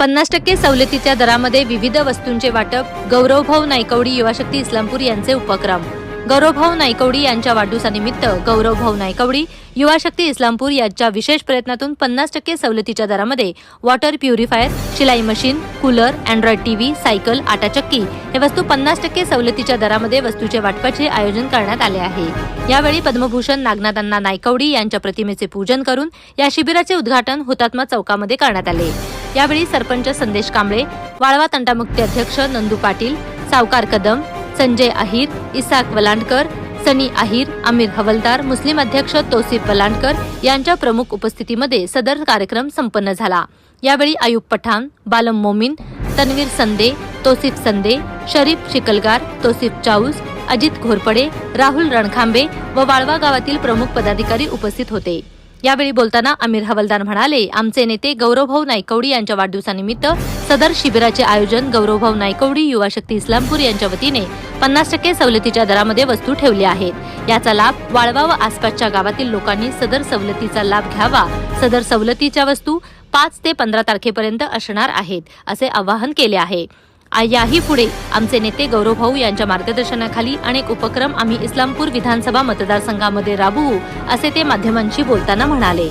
पन्नास टक्के सवलतीच्या दरामध्ये विविध वस्तूंचे वाटप गौरवभाऊ नायकवडी युवाशक्ती इस्लामपूर यांचे उपक्रम. गौरवभाऊ नायकवडी यांच्या वाढदिवसानिमित्त गौरवभाऊ नायकवडी युवाशक्ती इस्लामपूर यांच्या विशेष प्रयत्नातून पन्नास टक्के सवलतीच्या दरामध्ये वॉटर प्युरिफायर शिलाई machine cooler android TV cycle आटाचक्की हे वस्तू पन्नास टक्के सवलतीच्या दरामध्ये वस्तूचे वाटपाचे आयोजन करण्यात आले आहे. यावेळी पद्मभूषण नागनाथांना नायकवडी यांच्या प्रतिमेचे पूजन करून या शिबिराचे उद्घाटन हुतात्मा चौकामध्ये करण्यात आले. यावेळी सरपंच संदेश कांबळे वाळवा तंटामुक्ती अध्यक्ष नंदू पाटील सावकार कदम संजय अहिर इसाक वलांडकर सनी अहिर आमिर हवलदार मुस्लिम अध्यक्ष तोसिफ वलांडकर यांच्या प्रमुख उपस्थितीमध्ये सदर कार्यक्रम संपन्न झाला. यावेळी आयुब पठाण बालम मोमीन तन्वीर संदे तोसिफ संदे शरीफ शिकलगार तोसिफ चाऊस अजित घोरपडे राहुल रणखांबे व वाळवा गावातील प्रमुख पदाधिकारी उपस्थित होते. यावेळी बोलताना आमिर हवलदार म्हणाले आमचे नेते गौरवभाऊ नायकवडी यांच्या वाढदिवसानिमित्त सदर शिबिराचे आयोजन गौरवभाऊ नायकवडी युवा शक्ती इस्लामपूर यांच्या वतीने पन्नास टक्के सवलतीच्या दरामध्ये वस्तू ठेवल्या आहेत. याचा लाभ वाळवा व आसपासच्या गावातील लोकांनी सदर सवलतीचा लाभ घ्यावा. सदर सवलतीच्या वस्तू पाच ते पंधरा तारखेपर्यंत असणार आहेत असे आवाहन केले आहे. याही पुढे. आमचे नेते गौरवभाऊ यांच्या मार्गदर्शनाखाली अनेक उपक्रम आम्ही इस्लामपूर विधानसभा मतदारसंघामध्ये राबवू असे ते माध्यमांशी बोलताना म्हणाले.